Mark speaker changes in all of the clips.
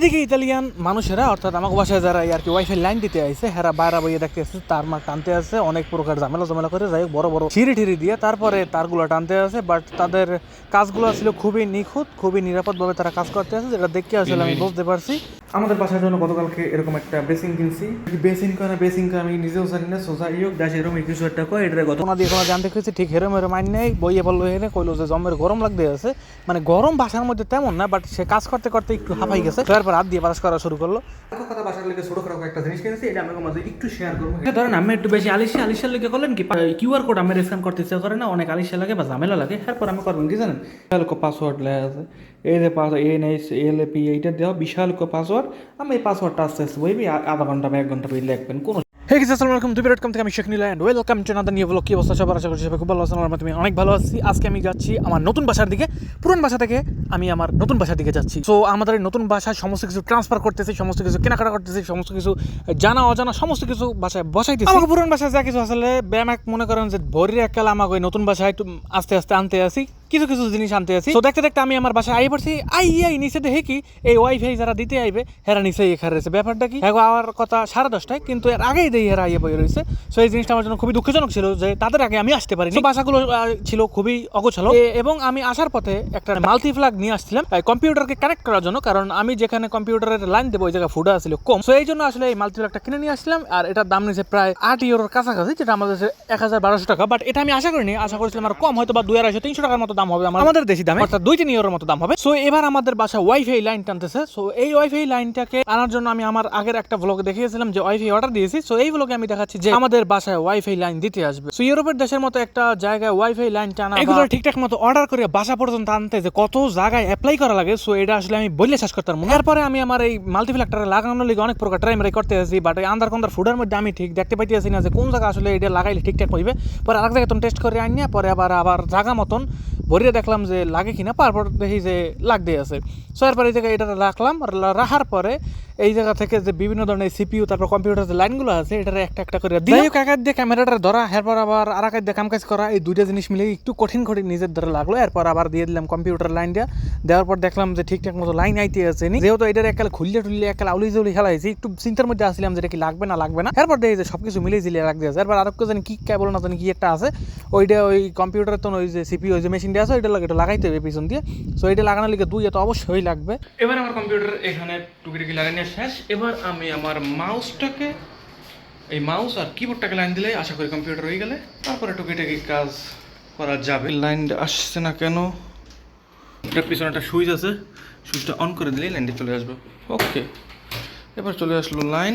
Speaker 1: এদিকে ইতালিয়ান মানুষেরা অর্থাৎ আমাকে বাসায় যারা আর কি ওয়াইফাই লাইন দিতে আইছে হেরা বাইরা বইয়ে দেখতে আসছে তার মা টানতে আছে অনেক প্রকার ঝামেলা ঝামেলা করে যাই বড় বড় ছিঁড়ি ঠিড়ি দিয়ে তারপরে তারগুলো টানতে আছে বাট তাদের কাজগুলো ছিল খুবই নিখুঁত খুবই নিরাপদভাবে তারা কাজ করতে আছে যেটা দেখে আসলে আমি বুঝতে পারছি। আমাদের বাসার জন্য গতকালকে এরকম একটা বেসিং কিনছি। বেসিং করে বেসিং আমি নিজেও জানি না সোজা ইয়োগ দাস এরকম কিছু একটা কয় এটা গত না দিয়ে কোনো জানতে পেরেছি ঠিক হেরম হেরম মাইন নেই বইয়ে বলল হেরে কইলো যে জমের গরম লাগতে আছে। মানে গরম বাসার মধ্যে তেমন না বাট সে কাজ করতে করতে একটু হাঁপাই গেছে। তারপর হাত দিয়ে বাস করা শুরু করল। কি কোড স্ক্যান করতে করে না, অনেক আলিশা লাগে বা ঝামেলা লাগে, এরপর করবেন কি জানেন? বিশাল পাসওয়ার্ড এই পি এইটা দেওয়া, বিশাল পাসওয়ার্ড আমি এই পাসওয়ার্ডটা আস্তে আস্তে বইবি আধা ঘণ্টা বা এক ঘণ্টা বই লিখবেন, কোনো হে গেছে আসসালামু আলাইকুম। দুই ডট কম থেকে আমি Sheikh Nila and welcome to another new blog কি অবস্থা সবার? আশা করছি সবাই খুব ভালো আছেন। আমার তুমি অনেক ভালো আছি। আজকে আমি যাচ্ছি আমার নতুন বাসার দিকে। পুরান বাসা থেকে আমি আমার নতুন বাসার দিকে যাচ্ছি। সো আমাদের নতুন বাসায় সমস্ত কিছু ট্রান্সফার করতেছি, সমস্ত কিছু কেনাকাটা করতেছি, সমস্ত কিছু জানা, অজানা, সমস্ত কিছু বাসায় বসাইতেছি। আমাকে পুরান বাসায় যা কিছু আসলে ব্যায়াম এক মনে করেন যে ভরির এককাল আমাকে ওই নতুন বাসায় আস্তে আস্তে আনতে আসি। কিছু কিছু জিনিস আনতে আছি। তো দেখতে দেখতে আমি আমার বাসায় আই পড়ছি। আই আই, নিচে দেখে কি এই ওয়াইফাই যারা দিতে আইবে, হেরা নিচে এখানে রয়েছে। ব্যাপারটা কি? হ্যাঁ আমার কথা সাড়ে দশটায়, কিন্তু এর আগেই দেই হেরা আইয়ে বই রয়েছে। সো এই জিনিসটা আমার জন্য খুবই দুঃখজনক ছিল যে তাদের আগে আমি আসতে পারিনি। বাসাগুলো ছিল খুবই অগোছালো। এবং আমি আসার পথে একটা মাল্টি ফ্ল্যাগ নিয়ে আসছিলাম। কম্পিউটারকে কানেক্ট করার জন্য, কারণ আমি যেখানে কম্পিউটারের লাইন দেবো, ওই জায়গায় ফুটা ছিল কম। সো এই জন্য আসলে এই মাল্টি ফ্ল্যাগটা কিনে নিয়ে আসছিলাম, আর এটার দাম নিয়েছে প্রায় আট ইউরোর কাছাকাছি, যেটা আমাদের এক হাজার বারোশো টাকা। বাট এটা আমি আশা করিনি, আশা করেছিলাম আর কম হয়তো বা দুই আড়াইশো, তিনশো টাকার মতো দাম হবে আমাদের দেশি দামে। অর্থাৎ দুই তিন ইউরোর মতো দাম হবে। সো এবার আমাদের বাসা ওয়াইফাই লাইন টানতেছে। সো এই ওয়াইফাই লাইনটাকে আনার জন্য আমি আমার আগের একটা ব্লগ দেখিয়েছিলাম যে ওয়াইফাই অর্ডার দিয়েছি। সো এই ব্লগে আমি দেখাচ্ছি যে আমাদের বাসায় ওয়াইফাই লাইন দিতে আসবে। সো ইউরোপের দেশের মতো একটা জায়গায় ওয়াইফাই লাইন টানা এগুলো ঠিকঠাক মতো অর্ডার করে বাসা পর্যন্ত আনতে যে কত জায়গায় অ্যাপ্লাই করা লাগে সো এটা আসলে আমি বললে শেষ করতাম এরপরে আমি আমার এই মাল্টিপ্লেক্টারে লাগানোর লিগে অনেক প্রকার ট্রাই মারাই করতে আছি বাট এই আন্দার কন্দার ফুডের মধ্যে আমি ঠিক দেখতে পাইতেছি না যে কোন জায়গা আসলে এটা লাগাইলে ঠিকঠাক হইবে। পরে আরেক জায়গায় টেস্ট করে আনিয়া পরে আবার আবার জায়গা মতন ভরিয়ে দেখলাম যে লাগে কিনা পারপর দেখি যে লাগ দিয়ে আছে। সো এরপরে এই জায়গায় এটা রাখলাম রাখার পরে এই জায়গা থেকে যে বিভিন্ন ধরনের সিপিইউ তারপর কম্পিউটার যে লাইনগুলো আছে এটা একটা একটা করে দিই এক দিয়ে ক্যামেরাটা ধরা এরপর আবার আর একার দিয়ে কাম কাজ করা এই দুইটা জিনিস মিলে একটু কঠিন কঠিন নিজের ধরে লাগল। এরপর আবার দিয়ে দিলাম কম্পিউটার লাইন দিয়া দেওয়ার পর দেখলাম যে ঠিকঠাক মতো লাইন আইতে আছে নি। যেহেতু এটার একাল খুললে টুললে একাল আউলি জউলি খেলা হয়েছে একটু চিন্তার মধ্যে আসলাম যে এটা কি লাগবে না লাগবে না। এরপর দেখি যে সব কিছু মিলিয়ে ঝিলিয়ে রাখ দিয়েছে। এরপর আরও কেউ জানি কি কেবল না জানি কি একটা আছে। ওইটা ওই কম্পিউটারের তো ওই যে সিপি ওই যে মেশিনটা আছে ওইটা লাগে এটা লাগাইতে হবে পিছন দিয়ে। সো এটা লাগানোর লিগে দুই এত অবশ্যই লাগবে। এবার আমার কম্পিউটার এখানে টুকিটাকি লাগানো শেষ। এবার আমি আমার মাউসটাকে এই মাউস আর কিবোর্ডটাকে লাইন দিলে আশা করি কম্পিউটার হয়ে গেলে। তারপরে টুকিটাকি কাজ করা যাবে। লাইন আসছে না কেন? এটার পিছনে একটা সুইচ আছে। সুইচটা অন করে দিলেই লাইনটা চলে আসবে। ওকে এবার চলে আসলো লাইন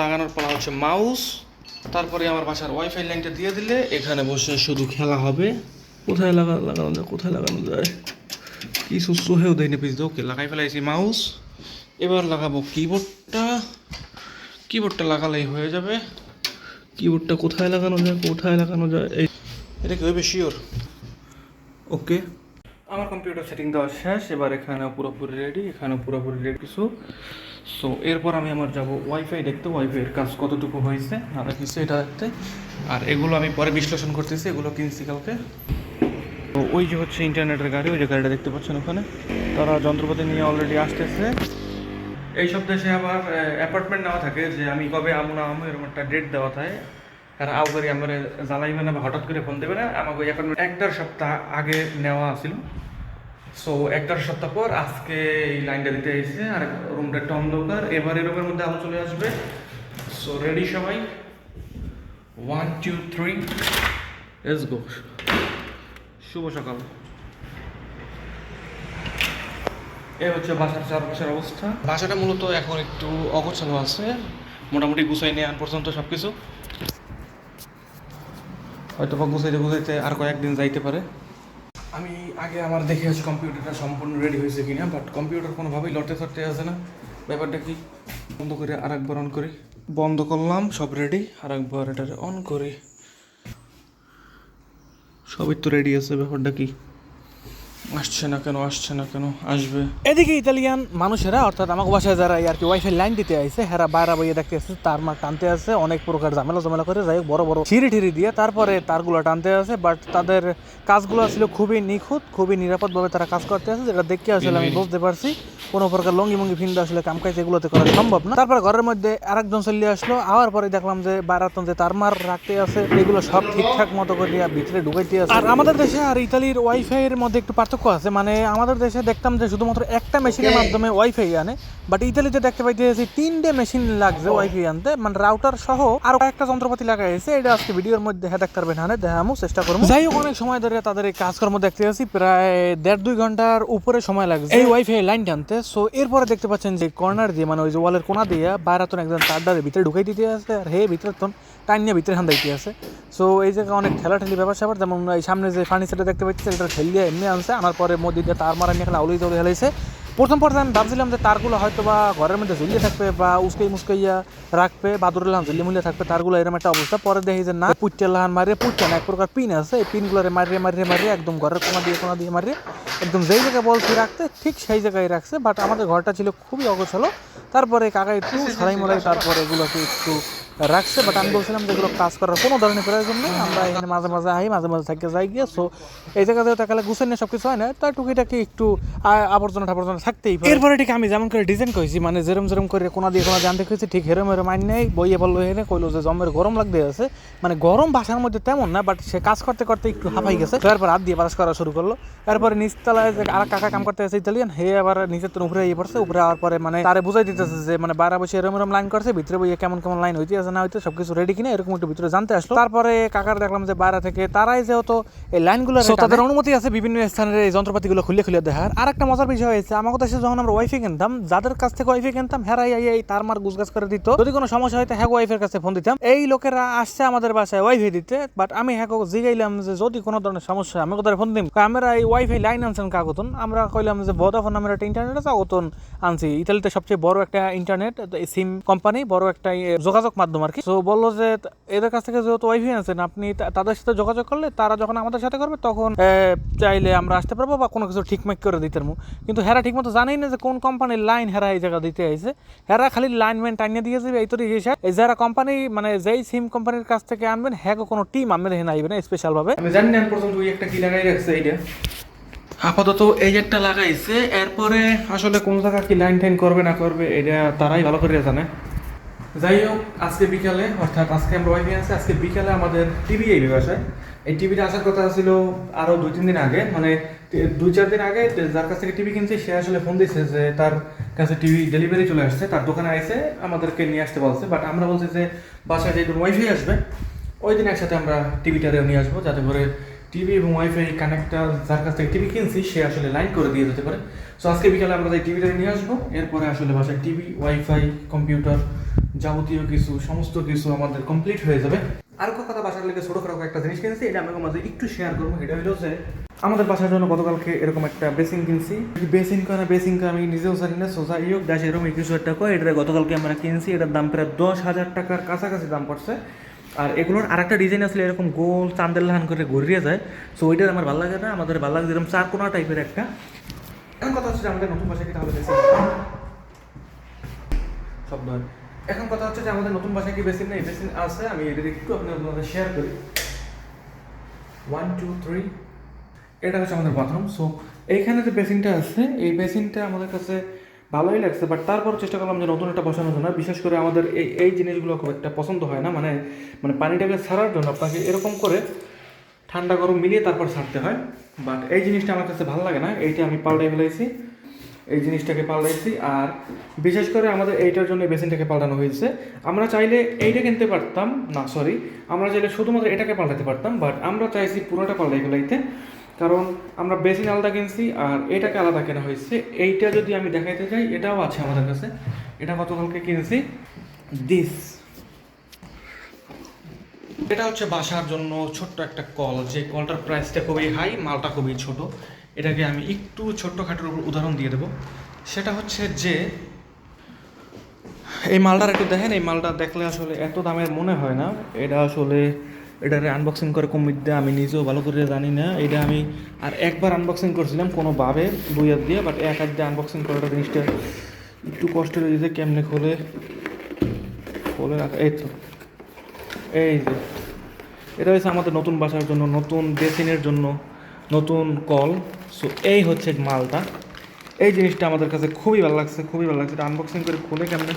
Speaker 1: লাগানোর পর হচ্ছে মাউস তারপরে আমার বাসার ওয়াইফাই লাইনটা দিয়ে দিলে এখানে বসে শুধু খেলা হবে। কোথায় লাগা লাগানো যায়? কোথায় লাগানো যায়? কিছু সোহেও দেয়নি পিস ওকে লাগাই ফেলাইছি মাউস এবার লাগাবো কিবোর্ডটা কিবোর্ডটা লাগালেই হয়ে যাবে। কিবোর্ডটা কোথায় লাগানো যায় কোথায় লাগানো যায় এই এটা কি হইবে? শিওর ওকে আমার কম্পিউটার সেটিং দেওয়া শেষ এবার এখানে পুরোপুরি রেডি এখানে পুরোপুরি রেডি কিছু। সো এরপর আমি আমার যাব ওয়াইফাই দেখতে ওয়াইফাইয়ের কাজ কতটুকু হয়েছে না কিছু এটা দেখতে। আর এগুলো আমি পরে বিশ্লেষণ করতেছি এগুলো কিনছি কালকে। তো ওই যে হচ্ছে ইন্টারনেটের গাড়ি ওই যে গাড়িটা দেখতে পাচ্ছেন ওখানে। তারা যন্ত্রপাতি নিয়ে অলরেডি আসতেছে। এই সব দেশে আবার অ্যাপার্টমেন্ট নেওয়া থাকে যে আমি কবে আমু না আমু এরকম একটা ডেট দেওয়া থাকে। কারণ আউ আমার জ্বালাইবে না বা হঠাৎ করে ফোন দেবে না, আমাকে ওই অ্যাপার্টমেন্ট এক দেড় সপ্তাহ আগে নেওয়া ছিল সো এক দেড় সপ্তাহ পর আজকে এই লাইনটা দিতে এসেছে, আর রুমটা একটা অন্ধকার, এবার এই রুমের মধ্যে আলো চলে আসবে। সো রেডি সবাই? ওয়ান টু থ্রি এস গো শুভ সকাল। এই হচ্ছে বাসার চারপাশের অবস্থা। বাসাটা মূলত এখন একটু অগোছালো আছে। মোটামুটি গুছাই নেই আন পর্যন্ত সব কিছু হয়তো বা গুছাইতে গুছাইতে আর কয়েকদিন যাইতে পারে। আমি আগে আমার দেখে আছি কম্পিউটারটা সম্পূর্ণ রেডি হয়েছে কিনা বাট কম্পিউটার কোনোভাবেই লটে সটে আছে না। ব্যাপারটা কি? বন্ধ করে আরেকবার অন করি। বন্ধ করলাম সব রেডি আরেকবার এটা অন করি। সবই তো রেডি আছে ব্যাপারটা কি? আসছে না কেন আসছে না কেন আসবে। এদিকে ইতালিয়ান মানুষেরা অর্থাৎ আমাকে বাসায় যারা আর কি ওয়াইফাই লাইন দিতে আইছে হেরা বাইরা বইয়ে দেখতে আসছে তার মা টানতে আছে অনেক প্রকার ঝামেলা ঝামেলা করে যাই বড় বড় ছিঁড়ি ঠিড়ি দিয়ে তারপরে তারগুলো টানতে আছে বাট তাদের কাজগুলো ছিল খুবই নিখুঁত খুবই নিরাপদভাবে তারা কাজ করতে আছে যেটা দেখে আসলে আমি বুঝতে পারছি। কোনো প্রকার লঙ্গি মঙ্গি ফিন্দা আসলে কাম কাজ এগুলোতে করা সম্ভব না। তারপরে ঘরের মধ্যে আরেকজন চলে আসলো আবার পরে দেখলাম যে বারাতন যে তার মার রাখতে আছে এগুলো সব ঠিকঠাক মতো করে ভিতরে ঢুকাইতে আছে। আর আমাদের দেশে আর ইতালির ওয়াইফাই এর মধ্যে একটু পার্থক্য আছে মানে আমাদের দেশে দেখতাম যে শুধুমাত্র একটা মেশিনের মাধ্যমে ওয়াইফাই আনে বাট ইতালিতে দেখতে পাইতেছি তিনটে মেশিন লাগছে ওয়াইফাই আনতে মানে রাউটার সহ আরও একটা যন্ত্রপাতি লাগাইছে এটা আজকে ভিডিওর মধ্যে দেখা দেখতে পারবেন হানে দেখামু চেষ্টা করব যাই হোক অনেক সময় ধরে তাদের এই কাজকর্ম দেখতে আছি প্রায় দেড় দুই ঘণ্টার উপরে সময় লাগছে এই ওয়াইফাই লাইন টানতে সো এরপরে দেখতে পাচ্ছেন যে কর্নার দিয়ে মানে ওই যে ওয়ালের কোনা দিয়ে বাইরাতন একজন তারটারে ভিতরে ঢুকাই দিতে আছে আর হে ভিতরে তন টাইম নিয়ে ভিতরে হান দিতে আছে? সো এই জায়গায় অনেক ঠেলাঠেলি ব্যাপার স্যাপার যেমন এই সামনে যে ফার্নিচারটা দেখতে পাচ্ছি এটা ঠেলিয়ে এমনি আনছে আনার পরে মধ্যে দিয়ে তার মারা নিয়ে খেলা আউলি দৌড়ে হেলাইছে। প্রথম পর্যায়ে আমি ভাবছিলাম যে তারগুলো হয়তো বা ঘরের মধ্যে ঝুলিয়ে থাকবে বা উস্কাই মুস্কাইয়া রাখবে বাদুরের লাহান ঝুলিয়ে মুলিয়ে থাকবে তারগুলো এরকম একটা অবস্থা। পরে দেখি যে না পুট্টের লাহান মারিয়ে পুট্টে না এক প্রকার পিন আছে এই পিনগুলোরে মারিয়ে মারিয়ে মারিয়ে একদম ঘরের কোনা দিয়ে কোনা দিয়ে মারিয়ে একদম যেই জায়গায় বলছি রাখতে ঠিক সেই জায়গায় রাখছে। বাট আমাদের ঘরটা ছিল খুবই অগোছালো। তারপরে কাকা একটু সারাই মরাই তারপরে এগুলোকে একটু রাখছে বাট আমি বলছিলাম যে এগুলো কাজ করার কোনো ধরনের প্রয়োজন নেই। আমরা এখানে মাঝে মাঝে আই মাঝে মাঝে থাকতে যাই গিয়ে। সো এই জায়গাতে তাকালে গুছেন নিয়ে সব কিছু হয় না। তার টুকিটাকি একটু আবর্জনা টাবর্জনা থাকতেই পারে। এরপরে ঠিক আমি যেমন করে ডিজাইন করেছি মানে যেরম যেরম করে কোনা দিয়ে কোনা জানতে করেছি ঠিক হেরম হেরম আইন নেই, বইয়ে বলল হেনে কইলো যে জমের গরম লাগতে আছে। মানে গরম বাসার মধ্যে তেমন না বাট সে কাজ করতে করতে একটু হাঁপাই গেছে। তারপর হাত দিয়ে বাতাস করা শুরু করল। তারপরে নিচতলায় যে আর কাকা কাম করতে আছে ইতালিয়ান হে আবার নিচের তো উপরে ইয়ে পড়ছে। উপরে আওয়ার পরে মানে তারে বুঝাই দিতেছে যে মানে বাইরে বসে এরম এরম লাইন করছে, ভিতরে বইয়ে কেমন কেমন লাইন হইতে আছে না হইতে সবকিছু রেডি কিনা এরকম একটু ভিতরে জানতে আসলো। তারপরে কাকার দেখলাম যে বাইরে থেকে তারাই যেহেতু এই লাইনগুলো তাদের অনুমতি আছে বিভিন্ন স্থানের এই যন্ত্রপাতিগুলো খুলে খুলে দেখার। আর একটা মজার বিষয় হয়েছে আমাদের দেশে যখন আমরা ওয়াইফাই কিনতাম যাদের কাছ থেকে ওয়াইফাই কিনতাম হেরাই এই তার মার গুজগাছ করে দিত। যদি কোনো সমস্যা হয়তো হ্যাগো ওয়াইফের কাছে ফোন দিতাম। এই লোকেরা আসছে আমাদের বাসায় ওয়াইফাই দিতে বাট আমি হ্যাগো জিগাইলাম যে যদি কোনো ধরনের সমস্যা হয়, আমি কোথায় ফোন দিম। আমরা এই ওয়াইফাই লাইন আনছেন কাগতন আমরা কইলাম যে ভোদাফোন নামের একটা ইন্টারনেট আছে অগতন আনছি। ইতালিতে সবচেয়ে বড় একটা ইন্টারনেট সিম কোম্পানি বড় একটা যোগাযোগ মাধ্যম আর কি। তো বলল যে এদের কাছ থেকে যেহেতু ওয়াইফাই আনছেন আপনি তাদের সাথে যোগাযোগ করলে তারা যখন আমাদের সাথে করবে তখন চাইলে আমরা আসতে পারব বা কোনো কিছু ঠিকমাক করে দিতে পারব। কিন্তু হেরা ঠিকমতো জানেই না যে কোন কোম্পানির লাইন হেরা এই জায়গা দিতে আইছে। হেরা খালি লাইনম্যান টাইনিয়ে দিয়ে যাবে এই তো হিসাব এই যারা কোম্পানি মানে যেই সিম কোম্পানির কাছ থেকে আনবেন হ্যাঁ কোনো টিম আনবেন হেন আইবে না স্পেশাল ভাবে। আমি জানি না পর্যন্ত ওই একটা কি লাগাই রাখছে এইটা। আপাতত এই একটা লাগাইছে এরপরে আসলে কোন জায়গা কি লাইন টাইন করবে না করবে এটা তারাই ভালো করে জানে। যাই হোক আজকে বিকালে, অর্থাৎ আজকে আমরা ওয়াইফাই আছে, আজকে বিকালে আমাদের টিভি এই বাসায় এই টিভিটা আসার কথা ছিল আরও দুই, তিন দিন আগে। মানে দুই, চার দিন আগে যার কাছ থেকে টিভি কিনছে, সে আসলে ফোন দিয়েছে যে তার কাছে টিভি ডেলিভারি চলে আসছে, তার দোকানে এসে আমাদেরকে নিয়ে আসতে বলছে। বাট আমরা বলছি যে, বাসায় যেদিন ওয়াইফাই আসবে, ওই দিন একসাথে আমরা টিভিটারেও নিয়ে আসব, যাতে করে টিভি এবং ওয়াইফাই কানেক্টার যার কাছ থেকে টিভি কিনছি, সে আসলে লাইন করে দিয়ে যেতে পারে। সো আজকে বিকালে আমরা এই টিভিটা নিয়ে আসব। এরপরে আসলে বাসায় টিভি ওয়াইফাই কম্পিউটার যাবতীয় কিছু সমস্ত কিছু আমাদের কমপ্লিট হয়ে যাবে। আর একটা কথা বাসার লেগে ছোটখাটো একটা জিনিস কিনছি এটা আমি মাঝে একটু শেয়ার করব এটা হলো যে আমাদের বাসার জন্য গতকালকে এরকম একটা বেসিন কিনছি। বেসিং বেসিন কানা বেসিন আমি নিজেও জানি না সোজা ইয়োগ দাস এরকম কিছু একটা কয় এটা গতকালকে আমরা কিনছি এটার দাম প্রায় দশ হাজার টাকার কাছাকাছি দাম পড়ছে। আর এগুলোর আরেকটা ডিজাইন আসলে এরকম গোল চান্দের লাহান করে ঘুরিয়ে যায়। সো ওইটার আমার ভালো লাগে না আমাদের ভালো লাগে এরকম চার কোনা টাইপের একটা। এখন কথা হচ্ছে আমাদের নতুন বাসায় কি তাহলে বেশি শব্দ হয়। এখন কথা হচ্ছে যে আমাদের নতুন বাসায় কি বেসিন নেই? বেসিন আছে, আমি এটা একটু আপনাদের শেয়ার করি। ওয়ান টু থ্রি এটা হচ্ছে আমাদের বাথরুম সো এইখানে যে বেসিনটা আছে, এই বেসিনটা আমাদের কাছে ভালোই লাগছে বাট তারপর চেষ্টা করলাম যে নতুন একটা বসানোর জন্য। বিশেষ করে আমাদের এই এই জিনিসগুলো খুব একটা পছন্দ হয় না মানে মানে পানিটাকে ছাড়ার জন্য আপনাকে এরকম করে ঠান্ডা গরম মিলিয়ে তারপর ছাড়তে হয়। বাট এই জিনিসটা আমার কাছে ভালো লাগে না, এইটা আমি পাল্টাই ফেলাইছি এই জিনিসটাকে পাল্টাইছি। আর বিশেষ করে আমাদের এইটার জন্য বেসিনটাকে পাল্টানো হয়েছে। আমরা চাইলে এইটা কিনতে পারতাম, না সরি আমরা চাইলে শুধুমাত্র এটাকে পাল্টাতে পারতাম বাট আমরা চাইছি পুরোটা পাল্টাই ফেলাইতে। কারণ আমরা বেসিন আলাদা কিনছি, আর এটাকে আলাদা কেনা হয়েছে। এইটা যদি আমি দেখাইতে চাই এটাও আছে আমাদের কাছে। এটা গতকালকে কিনছি। দিস এটা হচ্ছে বাসার জন্য ছোট্ট একটা কল। যে কলটার প্রাইসটা খুবই হাই মালটা খুবই ছোট। এটাকে আমি একটু ছোট্ট খাটোর উপর উদাহরণ দিয়ে দেবো। সেটা হচ্ছে যে, এই মালটার একটু দেখেন, এই মালটা দেখলে আসলে এত দামের মনে হয় না। এটা আসলে এটারে আনবক্সিং করে কমিট দেয় আমি নিজেও ভালো করে জানি না। এটা আমি আর একবার আনবক্সিং করছিলাম কোনোভাবে দুই হাত দিয়ে বাট এক হাত দিয়ে আনবক্সিং করাটা জিনিসটা একটু কষ্ট হয়ে যেতে কেমনে খোলে? খোলে রাখা, এই তো। এই যে, এটা হয়েছে আমাদের নতুন বাসার জন্য, নতুন বেসিনের জন্য। নতুন কল। সো এই হচ্ছে মালটা। এই জিনিসটা আমাদের কাছে খুবই ভালো লাগছে, খুবই ভালো লাগছে। এটা আনবক্সিং করে খুলে কেমনে?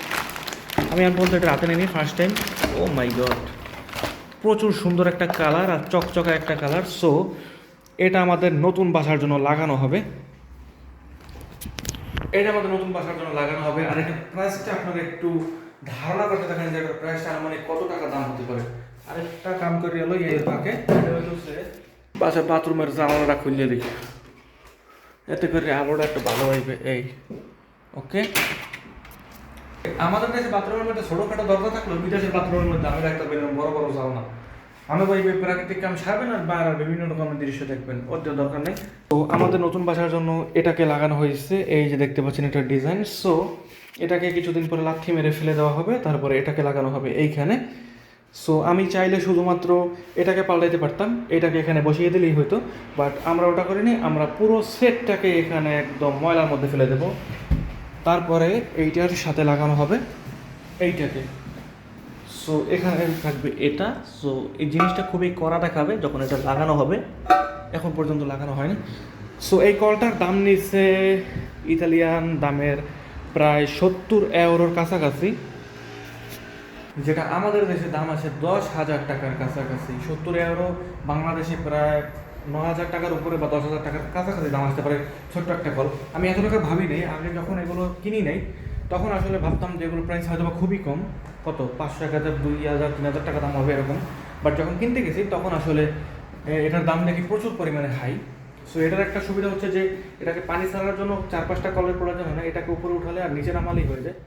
Speaker 1: আমি এখন পর্যন্ত এটা হাতে নিই first time oh my god প্রচুর সুন্দর একটা কালার আর চকচকা একটা কালার সো এটা আমাদের নতুন বাসার জন্য লাগানো হবে। এটা আমাদের নতুন বাসার জন্য লাগানো হবে। আর এটা প্রাইসটা আপনারা একটু ধারণা করতে দেখেন যে এটার প্রাইসটা মানে কত টাকা দাম হতে পারে। আরেকটা কাম করে এলো এই পাকে বাসার বাথরুমের জানালাটা খুললে দেখি। এতে করে আলোটা একটু ভালো হইবে, এই। ওকে? আমাদের দেশে বাথরুমের মধ্যে ছোটখাটো দরজা থাকলেও বিদেশের বাথরুমের মধ্যে, আমি রাখতে পারি বড় বড় না আমি এই প্রাকৃতিক কাম সারবেন আর বা বিভিন্ন রকমের দৃশ্য দেখবেন ওদের দরকার নেই। তো আমাদের নতুন বাসার জন্য এটাকে লাগানো হয়েছে, এই যে দেখতে পাচ্ছেন এটা ডিজাইন। সো এটাকে কিছুদিন পরে লাথি মেরে ফেলে দেওয়া হবে, তারপরে এটাকে লাগানো হবে এইখানে। সো আমি চাইলে শুধুমাত্র এটাকে পাল্টাইতে পারতাম, এটাকে এখানে বসিয়ে দিলেই হতো বাট আমরা ওটা করিনি, আমরা পুরো সেটটাকে এখানে একদম ময়লার মধ্যে ফেলে দেবো। তারপরে এইটার সাথে লাগানো হবে এইটাকে। সো এখানে থাকবে এটা। সো এই জিনিসটা খুবই কড়া দেখাবে যখন এটা লাগানো হবে। এখন পর্যন্ত লাগানো হয়নি। সো এই কলটার দাম নিচ্ছে ইতালিয়ান দামের প্রায় সত্তর এওরোর কাছাকাছি। যেটা আমাদের দেশে দাম আছে দশ হাজার টাকার কাছাকাছি। সত্তর এওরো বাংলাদেশে প্রায় ন হাজার টাকার উপরে বা দশ হাজার টাকার কাছাকাছি দাম আসতে পারে। ছোট্ট একটা কল আমি এত টাকা ভাবি নেই আগে যখন এগুলো কিনি নাই, তখন আসলে ভাবতাম যে এগুলো প্রাইস হয়তো বা খুবই কম। কত? পাঁচশো, এক হাজার, দুই হাজার, তিন হাজার টাকা দাম হবে এরকম। বাট যখন কিনতে গেছি, তখন আসলে এটার দাম দেখি প্রচুর পরিমাণে হাই সো এটার একটা সুবিধা হচ্ছে যে, এটাকে পানি ছাড়ার জন্য চার পাঁচটা কলের প্রয়োজন হয় না, এটাকে উপরে উঠালে আর নিচে নামালেই হয়ে যায়।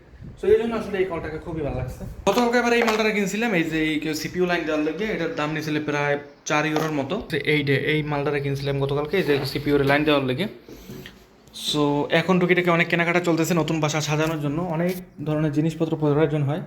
Speaker 1: সো এই জন্য আসলে এই কলটাকে খুবই ভালো লাগছে। এবার এই কিনছিলাম, এই যে লাইন দেওয়ার লেগে এটার দাম প্রায় চার ইউরোর মতো। এই কিনছিলাম গতকালকে লাইন দেওয়ার লেগে। সো এখন টুকিটাকে অনেক কেনাকাটা চলতেছে নতুন বাসা সাজানোর জন্য। অনেক ধরনের জিনিসপত্র প্রয়োজন হয়।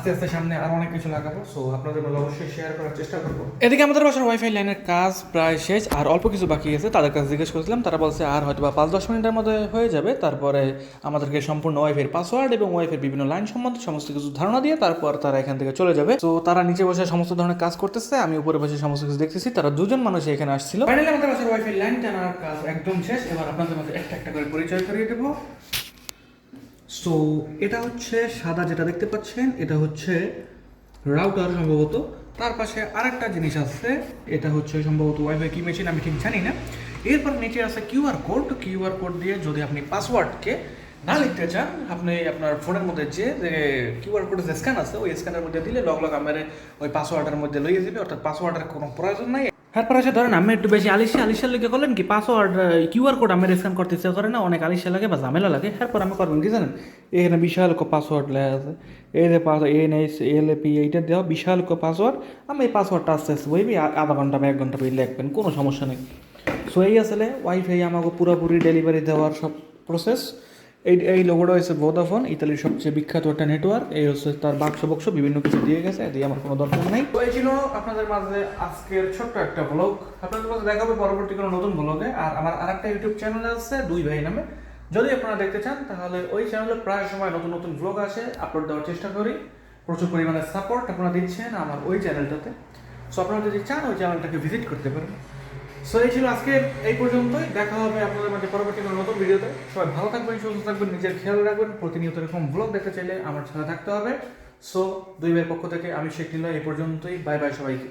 Speaker 1: আস্তে আস্তে সামনে আরও অনেক কিছু লাগাবো সো আপনাদের মধ্যে অবশ্যই শেয়ার করার চেষ্টা করব। এদিকে আমাদের বাসার ওয়াইফাই লাইনের কাজ প্রায় শেষ আর অল্প কিছু বাকি আছে তাদের কাছে জিজ্ঞেস করেছিলাম তারা বলছে আর হয়তো বা পাঁচ দশ মিনিটের মধ্যে হয়ে যাবে তারপরে আমাদেরকে সম্পূর্ণ ওয়াইফাইয়ের পাসওয়ার্ড এবং ওয়াইফাইয়ের বিভিন্ন লাইন সম্বন্ধে সমস্ত কিছু ধারণা দিয়ে তারপর তারা এখান থেকে চলে যাবে। তো তারা নিচে বসে সমস্ত ধরনের কাজ করতেছে আমি উপরে বসে সমস্ত কিছু দেখতেছি তারা দুজন মানুষ এখানে আসছিল। ফাইনালি আমাদের বাসার ওয়াইফাই লাইন টানার কাজ একদম শেষ এবার আপনাদের মধ্যে একটা একটা করে পরিচয় করিয়ে দেবো। সো এটা হচ্ছে সাদা যেটা দেখতে পাচ্ছেন, এটা হচ্ছে রাউটার সম্ভবত। তার পাশে আরেকটা জিনিস আছে, এটা হচ্ছে সম্ভবত ওয়াইফাই কি মেশিন আমি ঠিক জানি না। এরপর নিচে আছে কিউআর কোড কিউআর কোড দিয়ে যদি আপনি পাসওয়ার্ডকে না লিখতে চান, আপনি আপনার ফোনের মধ্যে যে কিউআর কোডের স্ক্যান আছে, ওই স্ক্যানের মধ্যে দিলে লগ লগ আমার ওই পাসওয়ার্ডের মধ্যে লইয়ে যাবে অর্থাৎ পাসওয়ার্ডের কোনো প্রয়োজন নাই। তারপর আছে ধরেন আমি একটু বেশি আলিশা, আলিশার লিখে করলেন কি পাসওয়ার্ড কিউআর কোড আমার স্ক্যান করতে ইচ্ছা করে না, অনেক আলিশা লাগে বা ঝামেলা লাগে এরপর আমি করবেন কি জানেন? এখানে বিশাল কো পাসওয়ার্ড লেখা আছে, এই যে pass N S L A P এইটা দেওয়া বিশাল কো পাসওয়ার্ড আমি এই পাসওয়ার্ডটা আস্তে আস্তে বইবি আধা ঘণ্টা বা এক ঘণ্টা বই লিখবেন, কোনো সমস্যা নেই। সো এই আসলে ওয়াইফাই আমাকে পুরোপুরি ডেলিভারি দেওয়ার সব প্রসেস এই এই লোগোটা হয়েছে ভোদাফোন ইতালির সবচেয়ে বিখ্যাত একটা নেটওয়ার্ক এই হচ্ছে তার বাক্স বক্স, বিভিন্ন কিছু দিয়ে গেছে দিয়ে আমার কোনো দরকার নেই। তো এই ছিল আপনাদের মাঝে আজকের ছোট্ট একটা ব্লগ আপনাদের মাঝে দেখাবে পরবর্তী কোনো নতুন ব্লগে আর আমার আর একটা ইউটিউব চ্যানেল আছে, দুই ভাই নামে। যদি আপনারা দেখতে চান, তাহলে ওই চ্যানেলে প্রায় সময় নতুন নতুন ব্লগ আসে আপলোড দেওয়ার চেষ্টা করি। প্রচুর পরিমাণে সাপোর্ট আপনারা দিচ্ছেন আমার ওই চ্যানেলটাতে সো আপনারা যদি চান, ওই চ্যানেলটাকে ভিজিট করতে পারেন। সো এই ছিল আজকে এই পর্যন্তই। দেখা হবে আপনাদের মাঝে পরবর্তী কোনো নতুন ভিডিওতে। সবাই ভালো থাকবেন, সুস্থ থাকবেন, নিজের খেয়াল রাখবেন। প্রতিনিয়ত এরকম ব্লগ দেখতে চাইলে আমার সাথে থাকতে হবে। সো দুই ভাইয়ের পক্ষ থেকে আমি শেখ নিলাম এই পর্যন্তই। বাই বাই সবাইকে।